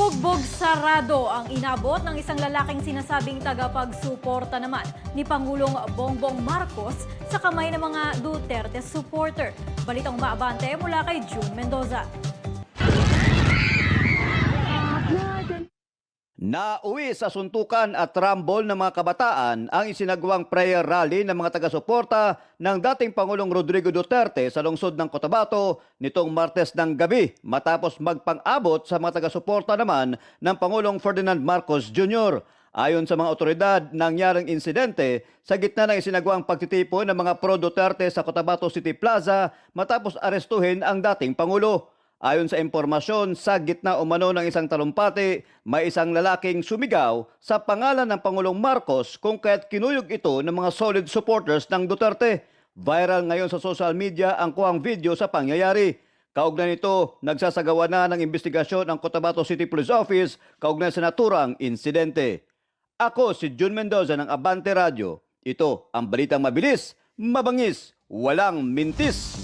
Bugbog sarado ang inabot ng isang lalaking sinasabing tagapagsuporta naman ni Pangulong Bongbong Marcos sa kamay ng mga Duterte supporter. Balitang maabante mula kay June Mendoza. Nauwi sa suntukan at rambol ng mga kabataan ang isinagawang prayer rally ng mga taga-suporta ng dating Pangulong Rodrigo Duterte sa lungsod ng Cotabato nitong Martes ng gabi matapos magpang-abot sa mga taga-suporta naman ng Pangulong Ferdinand Marcos Jr. Ayon sa mga otoridad, nangyaring insidente sa gitna ng isinagawang pagtitipon ng mga pro-Duterte sa Cotabato City Plaza matapos arestuhin ang dating Pangulo. Ayon sa impormasyon, sa gitna umano ng isang talumpati, may isang lalaking sumigaw sa pangalan ng Pangulong Marcos kung kaya't kinuyog ito ng mga solid supporters ng Duterte. Viral ngayon sa social media ang kuhang video sa pangyayari. Kaugnay nito, nagsasagawa na ng investigasyon ang Cotabato City Police Office kaugnay sa naturang insidente. Ako si Jun Mendoza ng Abante Radio. Ito ang balitang mabilis, mabangis, walang mintis.